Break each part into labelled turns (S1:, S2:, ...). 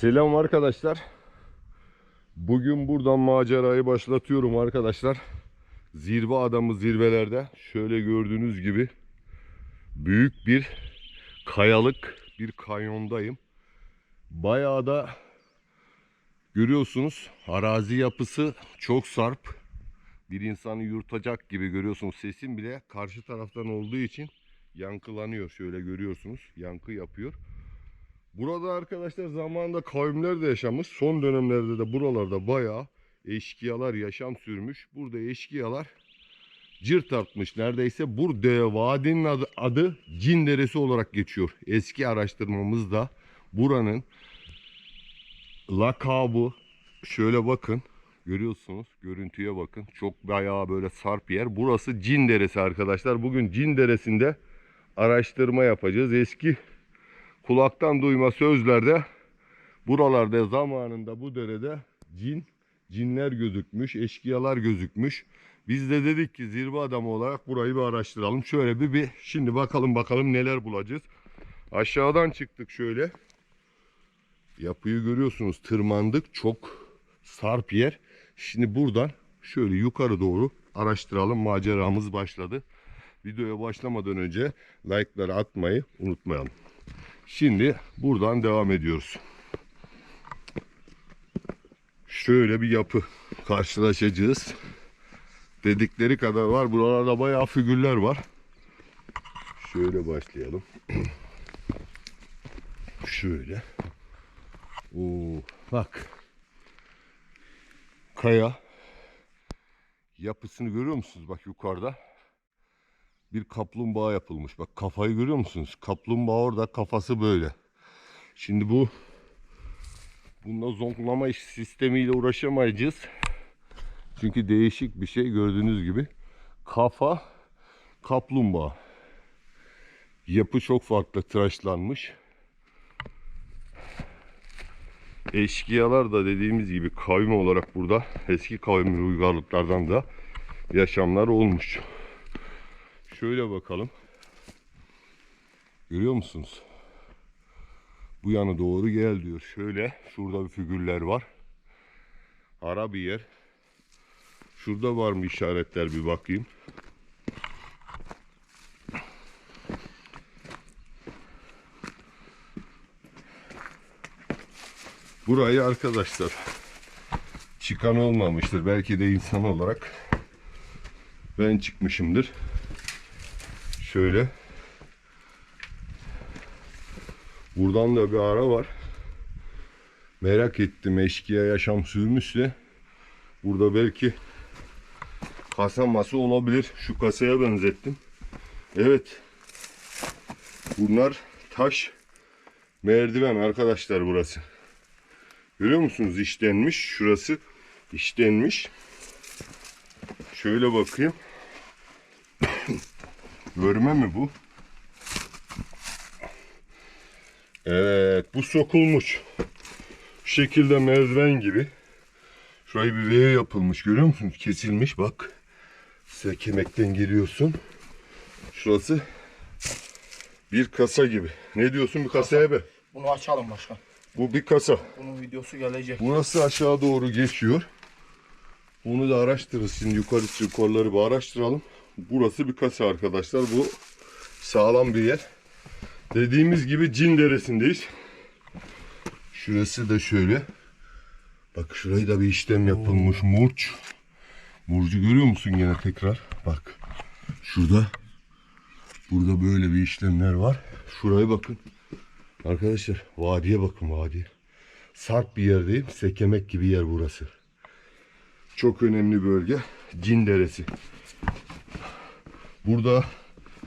S1: Selam arkadaşlar. Bugün buradan macerayı başlatıyorum arkadaşlar. Zirve adamı zirvelerde şöyle gördüğünüz gibi büyük bir kayalık bir kanyondayım. Bayağı da görüyorsunuz arazi yapısı çok sarp. Bir insanı yurtacak gibi görüyorsunuz. Sesim bile karşı taraftan olduğu için yankılanıyor. Şöyle görüyorsunuz. Yankı yapıyor. Burada arkadaşlar zamanında kavimler de yaşamış. Son dönemlerde de buralarda bayağı eşkıyalar yaşam sürmüş. Burada eşkıyalar cırt artmış. Neredeyse burada vadinin adı, adı Cin Deresi olarak geçiyor. Eski araştırmamızda buranın lakabı şöyle bakın. Görüyorsunuz görüntüye bakın. Çok bayağı böyle sarp yer. Burası Cin Deresi arkadaşlar. Bugün Cin Deresi'nde araştırma yapacağız. Eski kulaktan duyma sözlerde buralarda zamanında bu derede cin, cinler gözükmüş, eşkıyalar gözükmüş. Biz de dedik ki zirve adamı olarak burayı bir araştıralım. Şöyle bir, bir şimdi bakalım bakalım neler bulacağız. Aşağıdan çıktık şöyle. Yapıyı görüyorsunuz tırmandık çok sarp yer. Şimdi buradan şöyle yukarı doğru araştıralım maceramız başladı. Videoya başlamadan önce like'ları atmayı unutmayalım. Şimdi buradan devam ediyoruz. Şöyle bir yapı karşılaşacağız. Dedikleri kadar var. Buralarda bayağı figürler var. Şöyle başlayalım. Şöyle. Oo, bak. Kaya yapısını görüyor musunuz? Bak yukarıda bir kaplumbağa yapılmış. Bak kafayı görüyor musunuz? Kaplumbağa orada kafası böyle. Şimdi bu bunda zonklama sistemiyle uğraşamayacağız. Çünkü değişik bir şey gördüğünüz gibi. Kafa kaplumbağa. Yapı çok farklı tıraşlanmış. Eşkıyalar da dediğimiz gibi kavim olarak burada eski kavim uygarlıklardan da yaşamlar olmuş. Şöyle bakalım. Görüyor musunuz? Bu yana doğru gel diyor. Şöyle şurada bir figürler var. Ara bir yer. Şurada var mı işaretler bir bakayım. Burayı arkadaşlar çıkan olmamıştır. Belki de insan olarak ben çıkmışımdır. Şöyle. Buradan da bir ara var. Merak ettim eşkıya yaşam sürmüşse burada belki kasa masa olabilir. Şu kasaya benzettim. Evet. Bunlar taş merdiven arkadaşlar burası. Görüyor musunuz? İşlenmiş. Şurası işlenmiş. Şöyle bakayım. Görme mi bu? Evet bu sokulmuş. Şu şekilde merdiven gibi. Şurayı bir V yapılmış görüyor musunuz? Kesilmiş bak. Sekemekten geliyorsun. Şurası bir kasa gibi. Ne diyorsun bir kasaya be?
S2: Bunu açalım başkan.
S1: Bu bir kasa.
S2: Bunun videosu gelecek.
S1: Burası aşağı doğru geçiyor. Onu da araştırırız. Şimdi yukarı yukarıları bir araştıralım. Burası bir kasa arkadaşlar. Bu sağlam bir yer. Dediğimiz gibi Cin Deresi'ndeyiz. Şurası da şöyle. Bak şurayı da bir işlem yapılmış. Murç. Murcu görüyor musun yine tekrar? Bak. Şurada. Burada böyle bir işlemler var. Şuraya bakın. Arkadaşlar vadiye bakın vadiye. Sarp bir yerdeyim. Sekemek gibi yer burası. Çok önemli bölge. Cin Deresi. Burada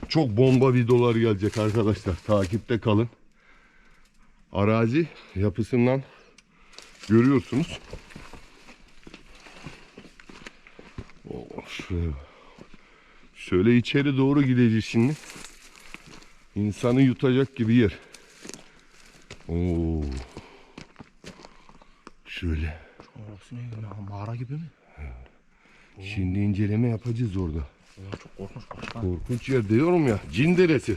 S1: çok bomba videolar gelecek arkadaşlar. Takipte kalın. Arazi yapısından görüyorsunuz. Oh, şöyle. İçeri doğru gideceğiz şimdi. İnsanı yutacak gibi yer. Oo. Şöyle.
S2: Orası ne ya? Mağara gibi mi?
S1: Şimdi inceleme yapacağız orada.
S2: Ya çok korkunç başkan.
S1: Korkunç yer diyorum ya. Cin deresi.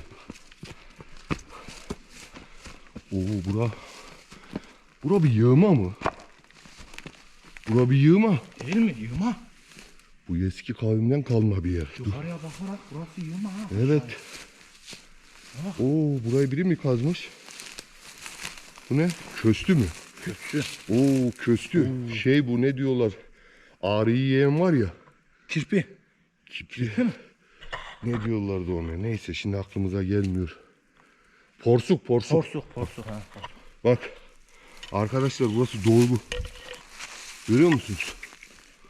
S1: Oo bura. Bura bir yığma mı? Bura bir yığma.
S2: Değil mi? Yığma.
S1: Bu eski kavimden kalma bir yer.
S2: Yukarıya bakarak burası yığma ha.
S1: Evet. Oo burayı biri mi kazmış? Bu ne? Köstü mü?
S2: Kötü.
S1: Oo köstü. Şey bu ne diyorlar? Ağrıyı yiyen var ya.
S2: Kirpi.
S1: Kipri. ne diyorlardı ona? Neyse şimdi aklımıza gelmiyor. Porsuk porsuk.
S2: Porsuk porsuk ha. porsuk.
S1: Bak. Arkadaşlar burası dolgu. Görüyor musunuz?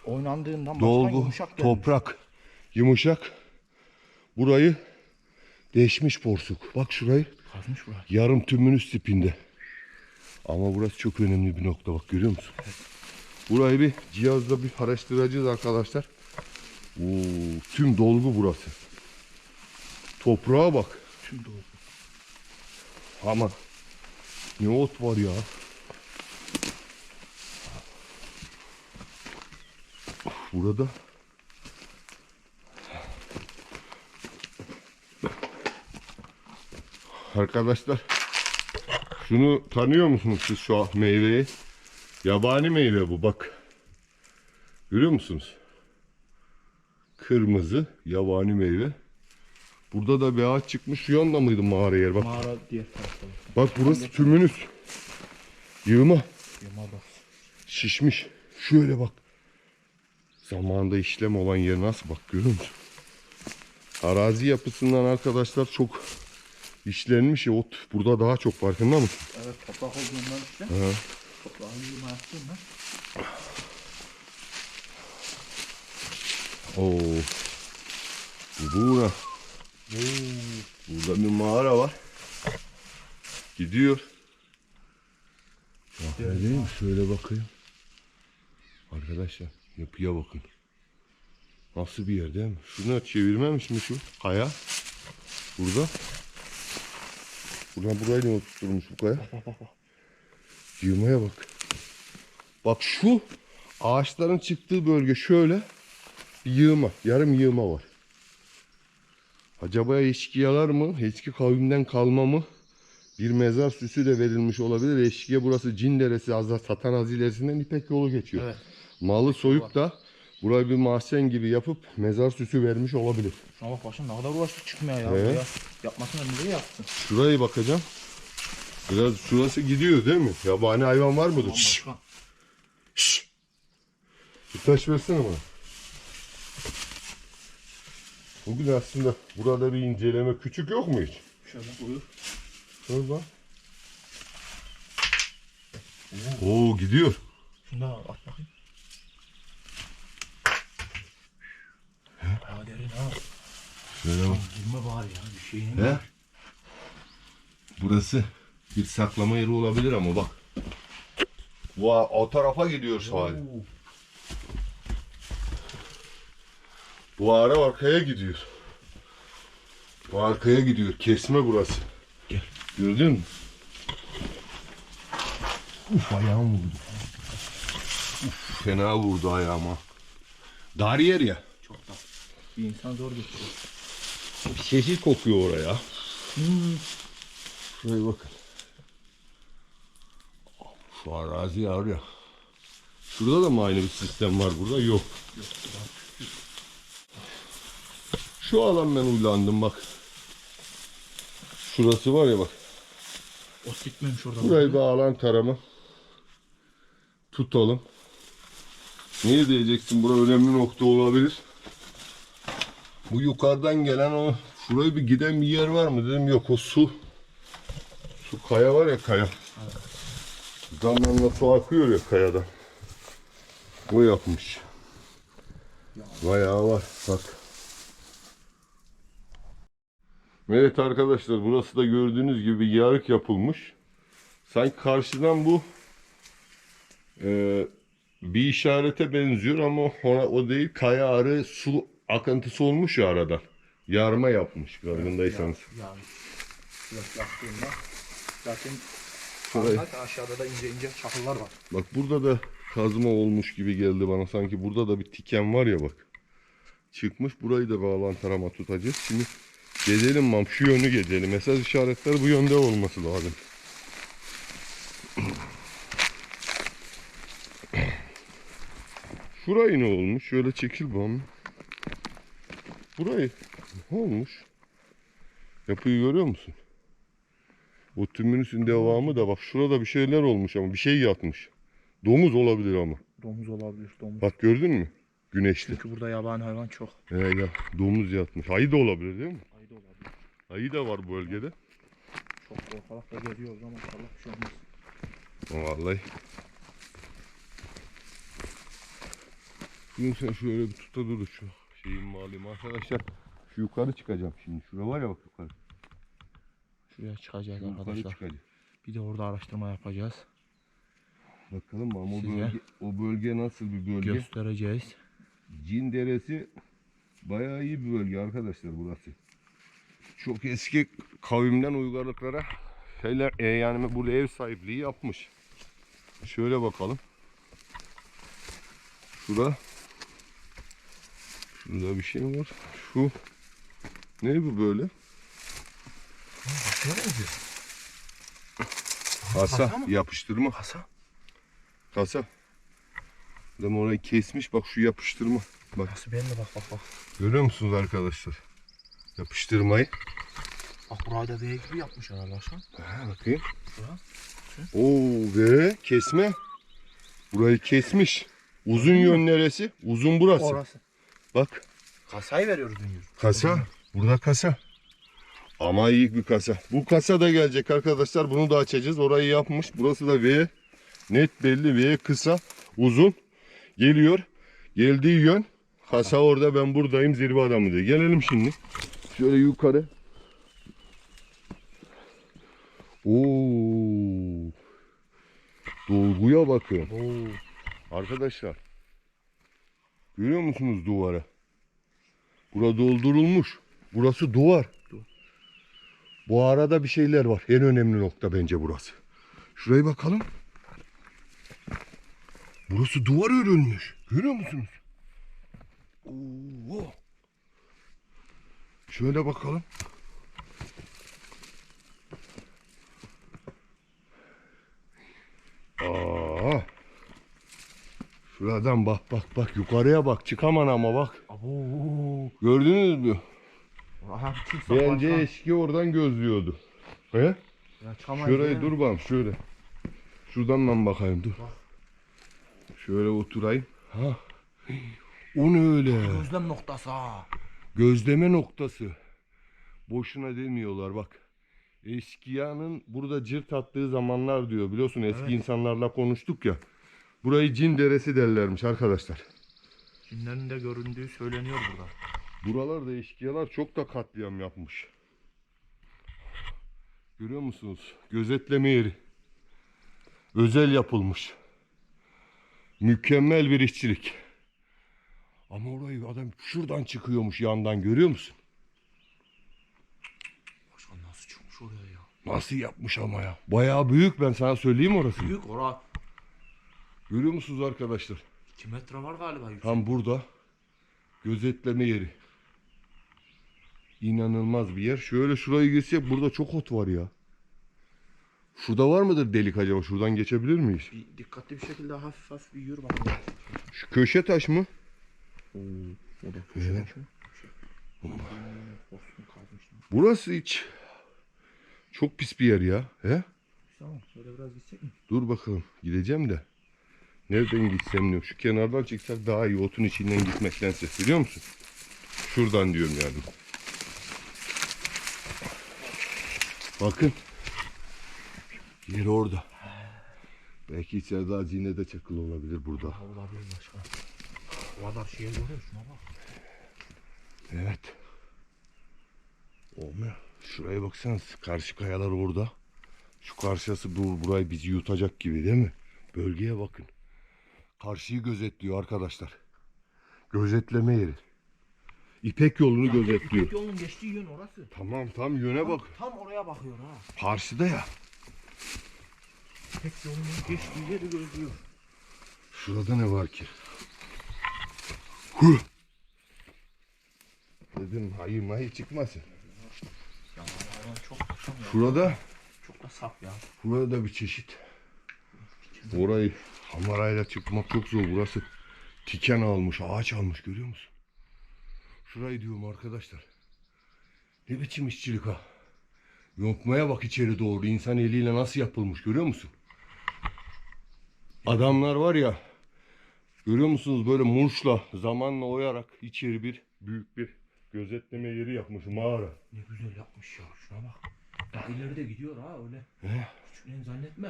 S2: Oynandığından
S1: Dolgu,
S2: yumuşak gelmiş.
S1: toprak, yumuşak. Burayı deşmiş porsuk. Bak şurayı
S2: Kazmış burayı.
S1: yarım tümünüz tipinde. Ama burası çok önemli bir nokta bak görüyor musun? Burayı bir cihazla bir araştıracağız arkadaşlar. Oo, tüm dolgu burası. Toprağa bak.
S2: Tüm dolgu.
S1: Ama ne ot var ya. Burada Arkadaşlar şunu tanıyor musunuz siz şu meyveyi? Yabani meyve bu bak. Görüyor musunuz? Kırmızı yabani meyve. Burada da bir ağaç çıkmış. Şu yanda mıydı mağara yer? Bak
S2: Mağara diğer tarafta.
S1: Bak burası tümünüz. Yığma.
S2: Yığma bak.
S1: Şişmiş. Şöyle bak. Zamanında işlem olan yer nasıl bak görüyor musun? Arazi yapısından arkadaşlar çok işlenmiş ya ot burada daha çok farkında mısın?
S2: Evet toprak olduğundan işte.
S1: Hı.
S2: Toprağı yığma yaptığından.
S1: Oo. Bu ne? Burada bir mağara var. Gidiyor. Bak ne diyeyim şöyle bakayım. Arkadaşlar yapıya bakın. Nasıl bir yer değil mi? Şunu çevirmemiş mi şu kaya? Burada. Buradan burayı ne oturtmuş bu kaya? Yığmaya bak. Bak şu ağaçların çıktığı bölge şöyle yığma, yarım yığma var. Acaba eşkıyalar mı? Eski kavimden kalma mı? Bir mezar süsü de verilmiş olabilir. Eşkiye burası Cin Deresi, Azra Satan Azilesi'nden İpek yolu geçiyor.
S2: Evet.
S1: Malı soyup da burayı bir mahzen gibi yapıp mezar süsü vermiş olabilir.
S2: Şuna bak başım ne kadar uğraştık çıkmaya ya.
S1: Evet.
S2: buraya. Yapmasını nereye yaptın?
S1: Şurayı bakacağım. Biraz şurası gidiyor değil mi? Yabani hayvan var mıdır?
S2: Aman
S1: Şşş, şşş. Bir taş versene bana. Bugün aslında burada bir inceleme küçük yok mu hiç?
S2: Şöyle buyur.
S1: Dur bak. Oo gidiyor.
S2: Şunu da at bakayım. Bayağı derin ha.
S1: Şöyle bak.
S2: Girme var ya bir şeyin.
S1: He? Burası bir saklama yeri olabilir ama bak. Bu o tarafa gidiyor Salih. Bu ara arkaya gidiyor. Bu arkaya gidiyor. Kesme burası.
S2: Gel.
S1: Gördün mü? Uf ayağım vurdu. Uf fena vurdu ayağıma. Dar yer ya.
S2: Çok da. Bir insan zor geçiyor.
S1: Şehir kokuyor oraya.
S2: Hmm.
S1: Şuraya bakın. Şu arazi var ya. Şurada da mı aynı bir sistem var burada? Yok. Şu alan ben uylandım bak. Şurası var ya bak.
S2: Ot bitmemiş orada.
S1: Burayı bir alan tarama. Tutalım. Niye diyeceksin? Bura önemli nokta olabilir. Bu yukarıdan gelen o şuraya bir giden bir yer var mı dedim yok o su. Su kaya var ya kaya. Zamanla su akıyor ya kayadan. O yapmış. Bayağı var bak. Evet arkadaşlar burası da gördüğünüz gibi yarık yapılmış. Sanki karşıdan bu e, bir işarete benziyor ama ona, o değil kaya arı su akıntısı olmuş ya aradan. Yarma yapmış farkındaysanız.
S2: Yani. Yaptığında. Zaten
S1: Şurayı-
S2: aşağıda da ince ince çakıllar var.
S1: Bak burada da kazma olmuş gibi geldi bana. Sanki burada da bir tiken var ya bak. Çıkmış. Burayı da bağlan tarama tutacağız. Şimdi Gezelim mam şu yönü gezelim. Mesaj işaretleri bu yönde olması lazım. Şurayı ne olmuş? Şöyle çekil bam. Burayı ne olmuş? Yapıyı görüyor musun? O tümünüsün devamı da bak şurada bir şeyler olmuş ama bir şey yatmış. Domuz olabilir ama.
S2: Domuz olabilir domuz.
S1: Bak gördün mü? Güneşli.
S2: Çünkü burada yabani hayvan çok.
S1: He ya domuz yatmış. Ayı da olabilir değil mi?
S2: Ayı da
S1: var bu bölgede.
S2: Çok korkarak da geliyoruz ama inşallah bir şey olmaz.
S1: Vallahi. Şimdi sen şöyle bir tuta dur şu şeyin malum arkadaşlar. Şu yukarı çıkacağım şimdi. Şura var ya bak yukarı.
S2: Şuraya çıkacağız
S1: Yukarı
S2: arkadaşlar.
S1: çıkacağım.
S2: Bir de orada araştırma yapacağız.
S1: Bakalım ama o bölge, o bölge nasıl bir bölge?
S2: Göstereceğiz.
S1: Cin Deresi bayağı iyi bir bölge arkadaşlar burası. Çok eski kavimden uygarlıklara şeyler e, yani burada ev sahipliği yapmış. Şöyle bakalım. Şurada Şurada bir şey var. Şu ne bu böyle? Kasa
S2: Kasa
S1: yapıştırma.
S2: Kasa.
S1: Kasa. Adam orayı kesmiş bak şu yapıştırma. Bak
S2: Nasıl belli bak bak bak.
S1: Görüyor musunuz arkadaşlar? Yapıştırmayı.
S2: Bak burayı da V gibi yapmış herhalde şu an.
S1: Ha, bakayım.
S2: Şura.
S1: Oo ve kesme. Burayı kesmiş. Uzun yön neresi? Uzun burası.
S2: Orası.
S1: Bak
S2: Kasayı veriyoruz dönüyoruz.
S1: kasa. Burada kasa. Ama iyi bir kasa. Bu kasa da gelecek arkadaşlar. Bunu da açacağız. Orayı yapmış. Burası da V. Net belli V kısa. Uzun. Geliyor. Geldiği yön. Kasa orada ben buradayım zirve adamı diye. Gelelim şimdi. Şöyle yukarı. Oo. Dolguya bakın.
S2: Oo.
S1: Arkadaşlar. Görüyor musunuz duvara? Bura doldurulmuş. Burası duvar. Bu arada bir şeyler var. En önemli nokta bence burası. Şuraya bakalım. Burası duvar örülmüş. Görüyor musunuz? Oo. Şöyle bakalım. Aa. Şuradan bak bak bak yukarıya bak çıkaman ama bak.
S2: Abo.
S1: Gördünüz mü?
S2: Aha.
S1: Bence eski oradan gözlüyordu. He? Şurayı dur bakalım şöyle. Şuradan ben bakayım dur. Şöyle oturayım. Ha. O ne öyle?
S2: Gözlem noktası ha.
S1: Gözleme noktası. Boşuna demiyorlar bak. Eskiyanın burada cırt attığı zamanlar diyor. Biliyorsun eski
S2: Evet.
S1: insanlarla konuştuk ya. Burayı cin deresi derlermiş arkadaşlar.
S2: Cinlerin de göründüğü söyleniyor burada.
S1: Buralarda eşkıyalar çok da katliam yapmış. Görüyor musunuz? Gözetleme yeri. Özel yapılmış. Mükemmel bir işçilik. Ama orayı adam şuradan çıkıyormuş yandan görüyor musun?
S2: Başkan nasıl çıkmış oraya ya?
S1: Nasıl yapmış ama ya. Bayağı büyük ben sana söyleyeyim orası.
S2: Büyük ora.
S1: Görüyor musunuz arkadaşlar?
S2: 2 metre var galiba yüksek.
S1: Tam burada gözetleme yeri. İnanılmaz bir yer. Şöyle şurayı geçsek burada çok ot var ya. Şurada var mıdır delik acaba? Şuradan geçebilir miyiz?
S2: Bir dikkatli bir şekilde hafif hafif bir yürü bakalım.
S1: Şu köşe taş mı?
S2: O da. Olsun kazmışlar.
S1: Burası hiç çok pis bir yer ya. He?
S2: Tamam şöyle biraz gitsek mi?
S1: Dur bakalım. Gideceğim de. Nereden gitsem ne? Şu kenardan çıksak daha iyi. Otun içinden gitmektense. Biliyor musun? Şuradan diyorum yani. Bakın. Yer orada. Belki içeride hazine de çakılı olabilir burada.
S2: Olabilir başkan. O kadar şeye görüyor şuna bak.
S1: Evet. Olmuyor. Şuraya baksanız. Karşı kayalar orada. Şu karşısı bu, burayı bizi yutacak gibi değil mi? Bölgeye bakın. Karşıyı gözetliyor arkadaşlar. Gözetleme yeri. İpek yolunu gözetliyor.
S2: İpek yolunun geçtiği yön orası.
S1: Tamam tam yöne bak.
S2: Tam oraya bakıyor ha.
S1: Karşıda ya.
S2: İpek yolunun geçtiği yeri gözlüyor.
S1: Şurada ne var ki? Dedim hayır hayır çıkmasın.
S2: Ya çok.
S1: Şurada
S2: Çok da sap ya.
S1: Burada bir çeşit. Orayı kamerayla çıkmak çok zor. Burası Tiken almış, ağaç almış görüyor musun? Şurayı diyorum arkadaşlar. Ne biçim işçilik ha? Yontmaya bak içeri doğru. İnsan eliyle nasıl yapılmış görüyor musun? Adamlar var ya görüyor musunuz böyle murçla zamanla oyarak içeri bir büyük bir gözetleme yeri yapmış mağara.
S2: Ne güzel yapmış ya. Şuna bak. Daha ileride gidiyor ha öyle.
S1: He.
S2: Küçüklerini zannetme.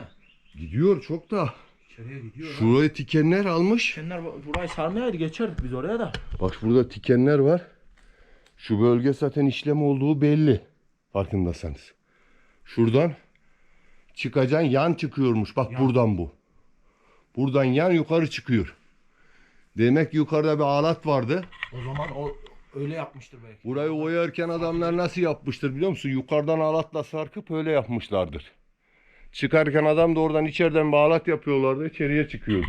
S1: Gidiyor çok da.
S2: İçeriye gidiyor ha.
S1: Şuraya tikenler almış.
S2: Kenler burayı sarmayaydı geçerdik biz oraya da.
S1: Bak burada tikenler var. Şu bölge zaten işlem olduğu belli. Farkındaysanız. Şuradan çıkacaksın yan çıkıyormuş. Bak
S2: Yan.
S1: buradan bu. Buradan yan yukarı çıkıyor. Demek ki yukarıda bir alat vardı.
S2: O zaman o öyle yapmıştır belki.
S1: Burayı oyarken adamlar nasıl yapmıştır biliyor musun? Yukarıdan alatla sarkıp öyle yapmışlardır. Çıkarken adam da oradan içeriden bir alat yapıyorlardı. içeriye çıkıyordu.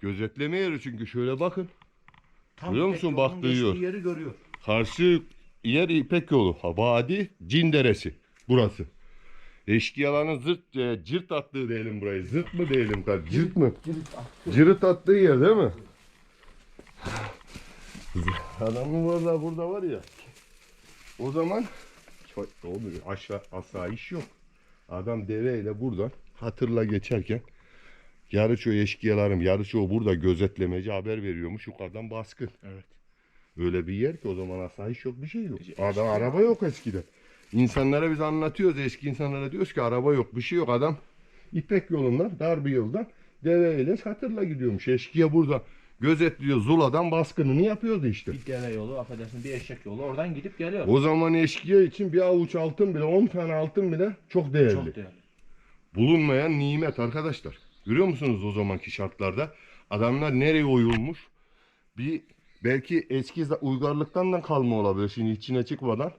S1: Gözetleme yeri çünkü şöyle bakın.
S2: Tam
S1: Biliyor musun?
S2: yolunun
S1: Baktığı
S2: geçtiği
S1: yol.
S2: yeri görüyor.
S1: Karşı yer İpek yolu. Vadi Cin Deresi. Burası. Eşkıyaların zırt, e, cırt attığı diyelim burayı. Zırt mı diyelim? kar- Cırt mı? Cırt attığı yer değil mi? Adamın burada burada var ya. O zaman çok olmuyor. Aşağı asayiş yok. Adam deveyle buradan hatırla geçerken yarı çoğu eşkıyalarım, yarı çoğu burada gözetlemeci haber veriyormuş. Yukarıdan baskın.
S2: Evet.
S1: Öyle bir yer ki o zaman asayiş yok bir şey yok. Adam araba yok eskiden. İnsanlara biz anlatıyoruz eski insanlara diyoruz ki araba yok bir şey yok adam İpek yolundan dar bir yoldan deveyle satırla gidiyormuş. Eşkıya burada gözetliyor Zula'dan baskınını yapıyordu işte.
S2: Bir deve yolu affedersin bir eşek yolu oradan gidip geliyor.
S1: O zaman eşkıya için bir avuç altın bile 10 tane altın bile çok değerli.
S2: Çok değerli.
S1: Bulunmayan nimet arkadaşlar. Görüyor musunuz o zamanki şartlarda? Adamlar nereye oyulmuş? Bir belki eski uygarlıktan da kalma olabilir şimdi içine çıkmadan.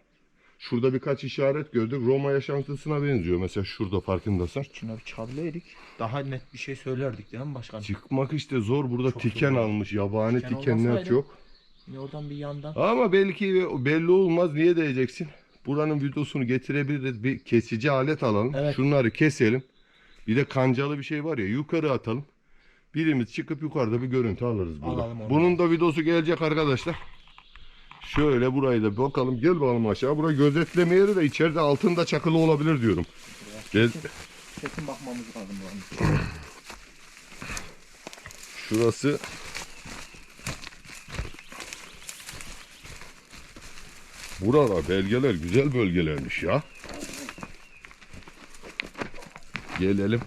S1: Şurada birkaç işaret gördük. Roma yaşantısına benziyor. Mesela şurada farkındasın.
S2: İçine bir çabilaydık. Daha net bir şey söylerdik değil mi başkan?
S1: Çıkmak işte zor. Burada
S2: Çok
S1: tiken
S2: zor.
S1: almış. Yabani
S2: Tiken
S1: tikenler çok.
S2: Yine oradan bir yandan.
S1: Ama belki belli olmaz. Niye diyeceksin? Buranın videosunu getirebiliriz. Bir kesici alet alalım.
S2: Evet.
S1: Şunları keselim. Bir de kancalı bir şey var ya yukarı atalım. Birimiz çıkıp yukarıda bir görüntü alırız burada. Bunun da videosu gelecek arkadaşlar. Şöyle burayı da bakalım. Gel bakalım aşağı. Burayı gözetleme yeri de içeride altında çakılı olabilir diyorum. Gel.
S2: Kesin bakmamız lazım buranın.
S1: Şurası Burada belgeler güzel bölgelermiş ya. Gelelim.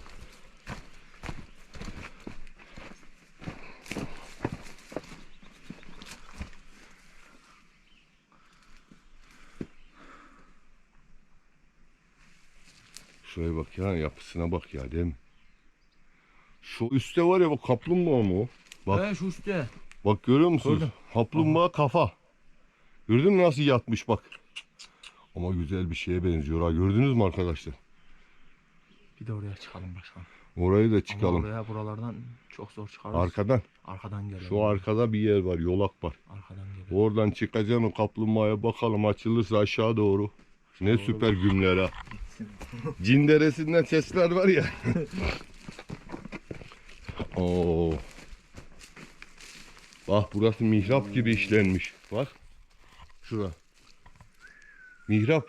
S1: Şuraya bak ya yapısına bak ya değil mi? Şu üstte var ya bu kaplumbağa mı o? Bak.
S2: He şu üstte.
S1: Bak görüyor musunuz?
S2: Gördüm.
S1: Kaplumbağa kafa. Gördün mü nasıl yatmış bak. Ama güzel bir şeye benziyor ha. Gördünüz mü arkadaşlar?
S2: Bir de oraya çıkalım başkan.
S1: Orayı da
S2: Ama
S1: çıkalım.
S2: oraya buralardan çok zor çıkarız.
S1: Arkadan.
S2: Arkadan geliyor.
S1: Şu arkada bir yer var. Yolak var.
S2: Arkadan geliyor.
S1: Oradan çıkacaksın o kaplumbağaya bakalım. Açılırsa aşağı doğru. Ne süper gümler ha. Cin deresinden sesler var ya. Oo. Bak burası mihrap gibi işlenmiş. Bak. Şura. Mihrap.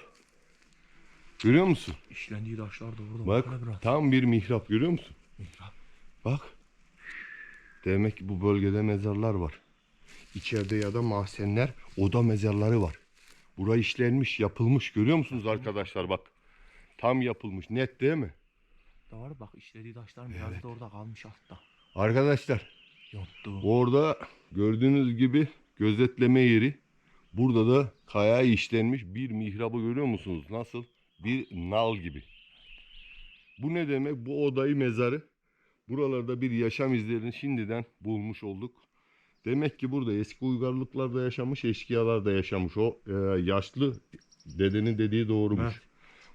S1: Görüyor musun?
S2: İşlendiği taşlar da orada.
S1: Bak
S2: biraz.
S1: tam bir mihrap görüyor musun?
S2: Mihrap.
S1: Bak. Demek ki bu bölgede mezarlar var. İçeride ya da mahzenler, oda mezarları var. Bura işlenmiş, yapılmış. Görüyor musunuz arkadaşlar bak. Tam yapılmış. Net değil mi?
S2: Doğru bak işlediği taşlar biraz da orada kalmış altta.
S1: Arkadaşlar
S2: Yonttu.
S1: orada gördüğünüz gibi gözetleme yeri. Burada da kaya işlenmiş bir mihrabı görüyor musunuz? Nasıl? Bir nal gibi. Bu ne demek? Bu odayı mezarı. Buralarda bir yaşam izlerini şimdiden bulmuş olduk. Demek ki burada eski uygarlıklarda yaşamış, eşkıyalar da yaşamış. O e, yaşlı dedenin dediği doğrumuş.
S2: Evet.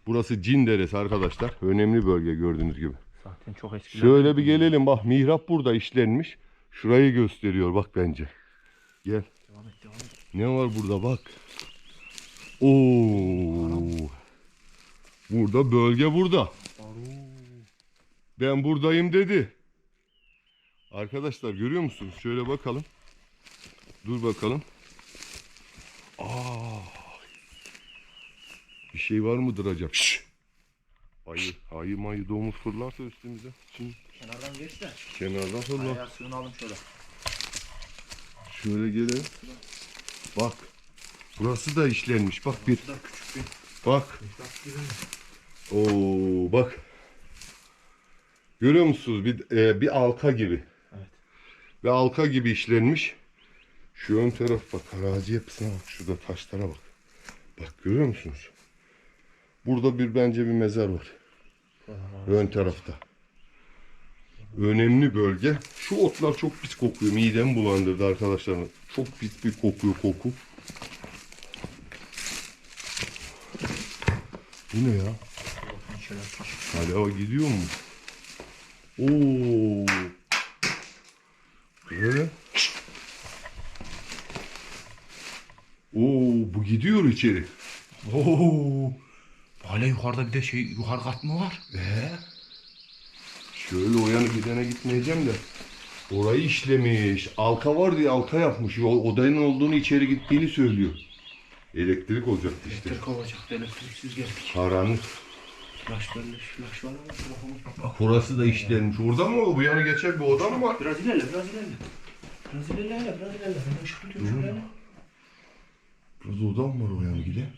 S1: Burası Cin Deresi arkadaşlar. Önemli bölge gördüğünüz gibi.
S2: Zaten çok eski.
S1: Şöyle bir gelelim bak mihrap burada işlenmiş. Şurayı gösteriyor bak bence. Gel.
S2: Devam et devam et.
S1: Ne var burada bak. Oo. Burada bölge burada. Ben buradayım dedi. Arkadaşlar görüyor musunuz? Şöyle bakalım. Dur bakalım. Aa. Bir şey var mıdır acaba? Şşş! Ayı, ayı mayı domuz fırlarsa üstümüze. Şimdi
S2: Kenardan geç de.
S1: kenardan fırlar.
S2: Ayağı sığınalım şöyle.
S1: Şöyle gelelim. Bak. Burası da işlenmiş. Bak bir.
S2: Bu da küçük bir
S1: Bak. Oo bak. Görüyor musunuz? Bir, e, bir alka gibi.
S2: Evet.
S1: Bir alka gibi işlenmiş. Şu ön taraf bak. Arazi yapısına bak. Şurada taşlara bak. Bak görüyor musunuz? Burada bir bence bir mezar var. Ön tarafta. Önemli bölge. Şu otlar çok pis kokuyor. Midemi bulandırdı arkadaşlar. Çok pis bir kokuyor koku. Bu ne ya? Hala gidiyor mu? Oo. Böyle. Oo, bu gidiyor içeri.
S2: Oo. Hala yukarıda bir de şey yukarı kat mı var?
S1: Ee? Şöyle o yana gidene gitmeyeceğim de. Orayı işlemiş. Alka var diye alka yapmış. O odanın olduğunu içeri gittiğini söylüyor. Elektrik olacaktı işte.
S2: Elektrik olacaktı elektriksiz geldik.
S1: Karanlık.
S2: Flash böyle flash var bakalım.
S1: Burası da işlenmiş. Orada mı o? Bu yana geçer bir oda mı var?
S2: Biraz ilerle biraz ilerle. Biraz ilerle biraz ilerle. Ben ışık tutuyorum şöyle.
S1: Burada oda mı var o yana giden?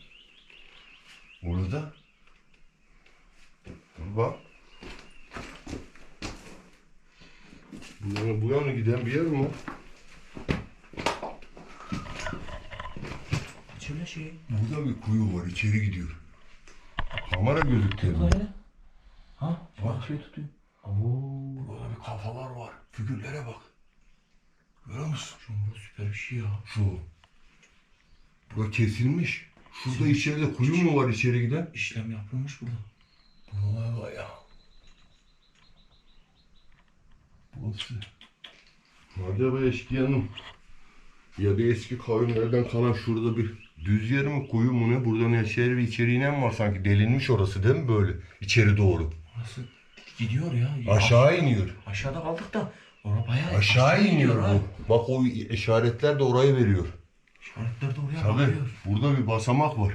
S1: Orada. Dur bak. Bu yana, bu yana giden bir yer mi?
S2: İçeride şey.
S1: Burada bir kuyu var. içeri gidiyor. Kamera gözüküyor.
S2: Böyle. Ha?
S1: Bak.
S2: Şey tutuyor. Oo.
S1: Burada bir kafalar var. Figürlere bak. Görüyor musun?
S2: Şu süper bir şey ya.
S1: Şu. Bura kesilmiş. Şurada içeride kuyu mu var içeri giden?
S2: İşlem yapılmış burada.
S1: Vay vay ya. Burası. Acaba eşkıyanın ya da eski kavimlerden kalan şurada bir düz yer mi kuyu mu ne? Buradan içeri bir içeriğine mi var sanki delinmiş orası değil mi böyle içeri doğru?
S2: Burası gidiyor ya.
S1: Aşağı iniyor.
S2: Aşağıda kaldık da orada bayağı
S1: Aşağı iniyor
S2: ha.
S1: bu. Bak o işaretler de orayı veriyor.
S2: İşaretler de oraya
S1: Tabii.
S2: bakıyor.
S1: Burada bir basamak var.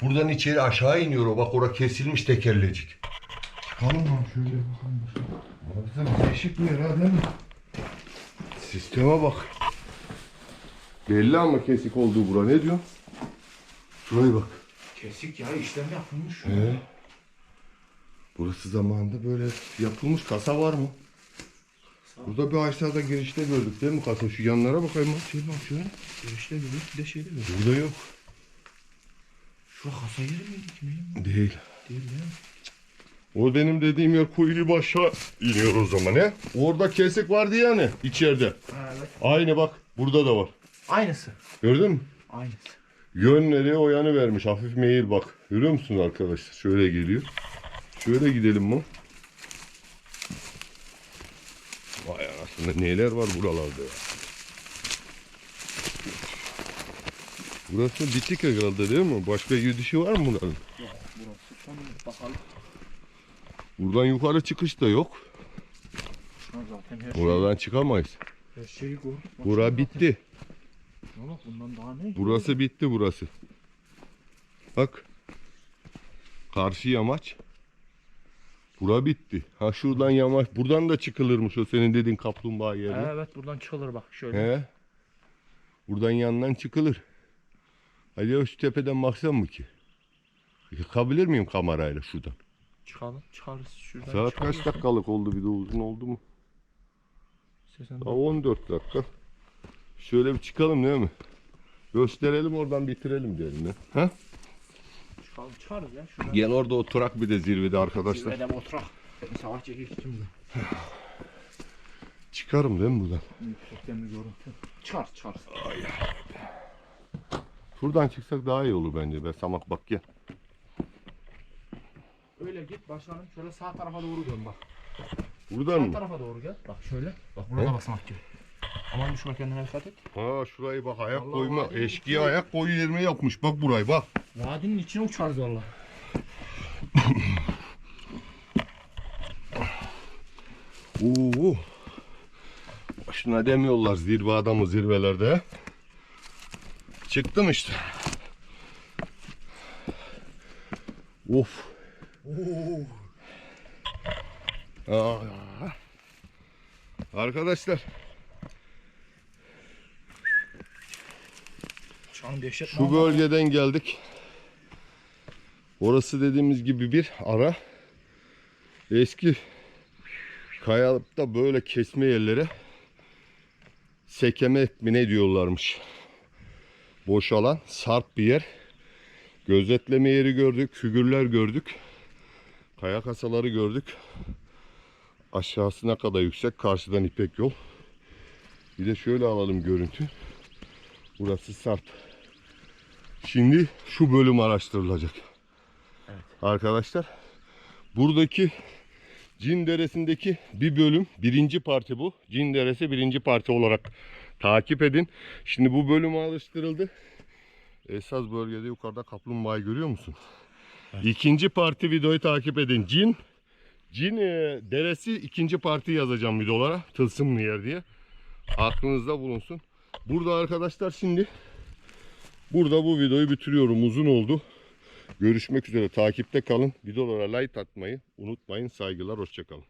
S1: Buradan içeri aşağı iniyor o. Bak orada kesilmiş tekerlecik. Çıkalım mı şöyle bakalım. Burası değişik bir yer ha değil mi? Sisteme bak. Belli ama kesik olduğu bura. Ne diyor? Şuraya bak.
S2: Kesik ya işlem yapılmış.
S1: Ee, burası zamanında böyle yapılmış kasa var mı? Burada bir aşağıda girişte gördük değil mi kasa? Şu yanlara bakayım bak.
S2: Şey bak şöyle. Girişte gibi bir de şeyde gibi.
S1: Burada yok.
S2: Şu kasa yeri miydi kimin?
S1: Değil.
S2: Değil ya.
S1: O benim dediğim yer kuyulu başa iniyor o zaman he? Orada kesik vardı yani içeride.
S2: Ha, evet.
S1: Aynı bak burada da var.
S2: Aynısı.
S1: Gördün mü?
S2: Aynısı.
S1: Yönleri o yanı vermiş. Hafif meyil bak. Görüyor musunuz arkadaşlar? Şöyle geliyor. Şöyle gidelim mi? Vay anasını neler var buralarda ya. Burası bitik herhalde değil mi? Başka gidişi var mı bunların?
S2: Yok burası son bakalım.
S1: Buradan yukarı çıkış da yok.
S2: Her şey.
S1: Buradan çıkamayız.
S2: Her gördük. Bak
S1: Bura bitti.
S2: Bak bundan daha ne?
S1: Burası bitti burası. Bak. Karşı yamaç. Bura bitti. Ha şuradan yamaç. Buradan da çıkılırmış o senin dediğin kaplumbağa yerine.
S2: Evet buradan çıkılır bak şöyle.
S1: He. Buradan yandan çıkılır. Hadi o şu tepeden baksam mı ki? Yıkabilir miyim kamerayla şuradan?
S2: Çıkalım çıkarız şuradan.
S1: Saat
S2: çıkarız.
S1: kaç dakikalık oldu bir de uzun oldu mu?
S2: İstersen
S1: Daha 14 dakika. Şöyle bir çıkalım değil mi? Gösterelim oradan bitirelim diyelim. Ha?
S2: Çıkalım çıkarız ya şuradan.
S1: Gel orada oturak bir de zirvede arkadaşlar.
S2: Zirvede oturak. Sabah çekil şimdi.
S1: Çıkarım değil mi buradan?
S2: Yüksekten bir görüntü. Çıkar çıkarız.
S1: Şuradan çıksak daha iyi olur bence. Ben samak bak gel.
S2: Öyle git başkanım şöyle sağ tarafa doğru dön bak.
S1: Buradan
S2: Sağ
S1: mı?
S2: tarafa doğru gel. Bak şöyle. Bak burada
S1: He?
S2: basmak gibi. Aman düşme kendine dikkat et.
S1: Ha şurayı bak ayak
S2: Vallahi
S1: koyma.
S2: vadinin
S1: Eşkıya ayak koyu yerine yapmış. Bak burayı bak.
S2: Vadinin içine uçarız valla.
S1: Oo. Boşuna demiyorlar zirve adamı zirvelerde. Çıktım işte. Of. Aa. Arkadaşlar Şu bölgeden geldik. Orası dediğimiz gibi bir ara. Eski kayalıkta böyle kesme yerlere sekeme mi ne diyorlarmış. Boşalan sarp bir yer. Gözetleme yeri gördük, figürler gördük. Kaya kasaları gördük. Aşağısına kadar yüksek, karşıdan ipek yol. Bir de şöyle alalım görüntü. Burası sarp. Şimdi şu bölüm araştırılacak. Arkadaşlar buradaki Cin Deresi'ndeki bir bölüm birinci parti bu. Cin Deresi birinci parti olarak takip edin. Şimdi bu bölüm alıştırıldı. Esas bölgede yukarıda kaplumbağayı görüyor musun? İkinci parti videoyu takip edin. Cin Cin e, Deresi ikinci parti yazacağım videolara. Tılsımlı yer diye. Aklınızda bulunsun. Burada arkadaşlar şimdi Burada bu videoyu bitiriyorum. Uzun oldu. Görüşmek üzere. Takipte kalın. Videolara like atmayı unutmayın. Saygılar. Hoşçakalın.